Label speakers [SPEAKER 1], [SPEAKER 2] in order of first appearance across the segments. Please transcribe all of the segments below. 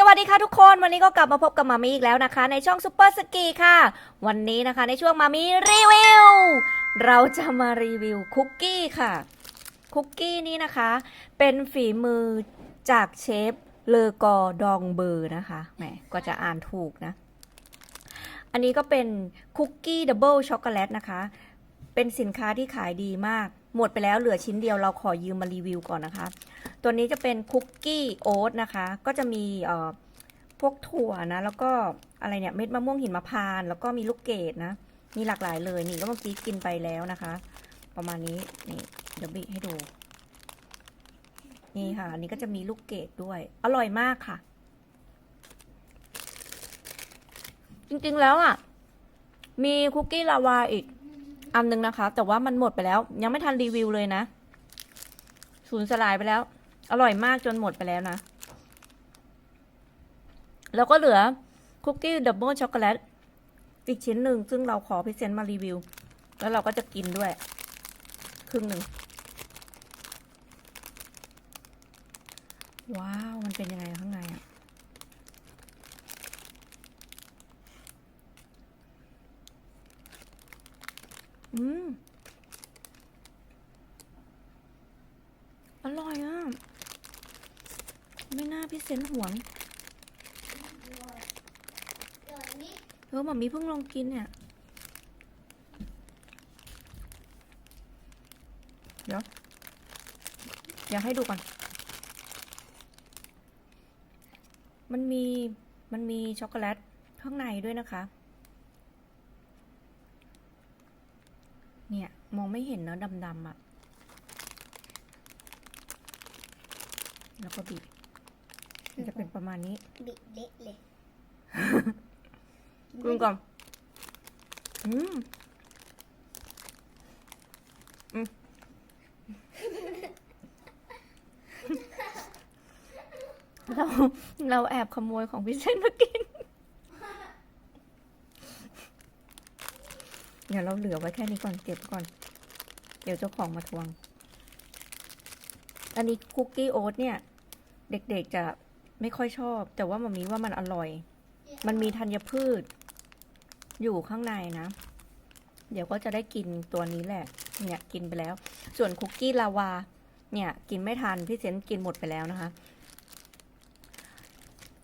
[SPEAKER 1] สวัสดีค่ะทุกคนวันนี้ก็กลับมาพบกับมามีอีกแล้วนะคะ ในช่องซูเปอร์สกีค่ะ วันนี้นะคะในช่วงมามีรีวิว เราจะมารีวิวคุกกี้ค่ะ คุกกี้นี้นะคะ เป็นฝีมือจากเชฟเลอกอดองเบอร์นะคะแหมก็จะอ่านถูกนะ อันนี้ก็เป็นคุกกี้ดับเบิลช็อกโกแลตนะคะ เป็นสินค้าที่ขายดีมาก หมดไปแล้วเหลือชิ้นเดียวเราขอยืมมารีวิวก่อนนะคะ ตัวนี้จะเป็นคุกกี้โอ๊ตนะคะ ก็จะมีเอ่อพวกถั่วนะ แล้วก็อะไรเนี่ยเม็ดมะม่วงหินมะพร้านแล้วก็มีลูกเกดนะ มีหลากหลายเลยนี่ก็เมื่อกี้กินไปแล้วนะคะ ประมาณนี้นี่เดี๋ยวบิให้ดู นี่ค่ะอันนี้ก็จะมีลูกเกดด้วย อร่อยมากค่ะ จริงๆแล้วอะ มีคุกกี้ลาวาอีก อันนึงนะคะ แต่ว่ามันหมดไปแล้ว ยังไม่ทันรีวิวเลยนะสูญสลายไปแล้ว อร่อยมากจนหมดไปแล้วนะ แล้วก็เหลือคุกกี้ดับเบิลช็อกโกแลตอีกชิ้นหนึ่งซึ่งเราขอพิเศษมารีวิว แล้วเราก็จะกินด้วย ครึ่งหนึ่ง ว้าว มันเป็นยังไงข้างในอะ อืม อร่อยอะ ไม่น่า พี่เซนห่วงเออหมามีเพิ่งลองกินเนี่ย เดี๋ยวอยากให้ดูก่อน มันมี มันมีช็อกโกแลตข้างในด้วยนะคะ เนี่ย มองไม่เห็นเนอะดำๆอะ แล้วก็บีบ จะเป็นประมาณนี้
[SPEAKER 2] บิดเละเลย
[SPEAKER 1] กินก่อนอืมอืมเราเราแอบขโมยของพี่เซนมากิน เดี๋ยวเราเหลือไว้แค่นี้ก่อนเก็บก่อน เดี๋ยวเจ้าของมาทวง อันนี้คุกกี้โอ๊ตเนี่ย เด็กๆจะ ไม่ค่อยชอบ แต่ว่ามันมีว่ามันอร่อย มันมีธัญพืช อยู่ข้างในนะ เดี๋ยวก็จะได้กินตัวนี้แหละ เนี่ยกินไปแล้ว ส่วนคุกกี้ลาวา เนี่ยกินไม่ทันพี่เซนกินหมดไปแล้วนะคะ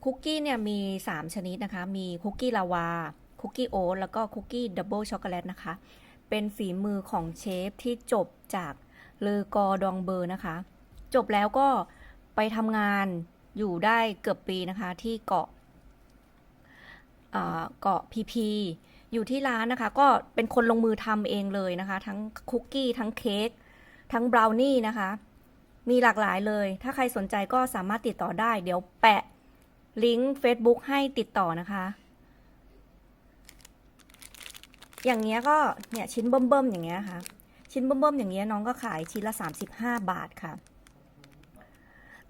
[SPEAKER 1] คุกกี้เนี่ยมีสามชนิดนะคะ มีคุกกี้ลาวา คุกกี้โอ๊ตแล้วก็คุกกี้ดับเบิลช็อกโกแลตนะคะ เป็นฝีมือของเชฟที่จบจากเลอกอดองเบอร์นะคะ จบแล้วก็ไปทำงาน อยู่ได้เกือบปีนะคะที่เกาะเกาะพีพีอยู่ที่ร้านนะคะ ก็เป็นคนลงมือทำเองเลยนะคะ ทั้งคุกกี้ ทั้งเค้กทั้งบราวนี่นะคะ มีหลากหลายเลย ถ้าใครสนใจก็สามารถติดต่อได้ เดี๋ยวแปะลิงก์ Facebook ให้ติดต่อนะคะ อย่างเงี้ยก็เนี่ยชิ้นเบิ่มๆอย่างเงี้ยค่ะ ชิ้นเบิ่มๆอย่างเงี้ยน้องก็ขายชิ้นละ 35 บาทค่ะ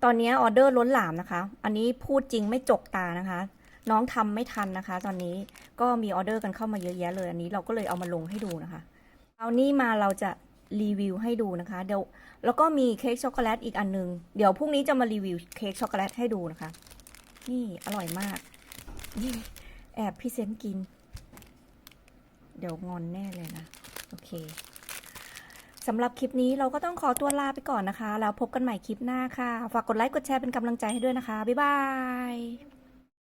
[SPEAKER 1] ตอนนี้ออเดอร์ล้นหลามนะคะ อันนี้พูดจริงไม่จกตานะคะ น้องทำไม่ทันนะคะ ตอนนี้ก็มีออเดอร์กันเข้ามาเยอะแยะเลย อันนี้เราก็เลยเอามาลงให้ดูนะคะเอานี่มาเราจะรีวิวให้ดูนะคะเดี๋ยวแล้วก็มีเค้กช็อกโกแลตอีกอันนึง เดี๋ยวพรุ่งนี้จะมารีวิวเค้กช็อกโกแลตให้ดูนะคะ นี่อร่อยมากนี่แอบพี่เซนกิน เดี๋ยวงอนแน่เลยนะ โอเค สำหรับคลิปนี้เราก็ต้องขอตัวลาไปก่อนนะคะ แล้วพบกันใหม่คลิปหน้าค่ะ ฝากกดไลค์กดแชร์เป็นกำลังใจให้ด้วยนะคะ บ๊ายบาย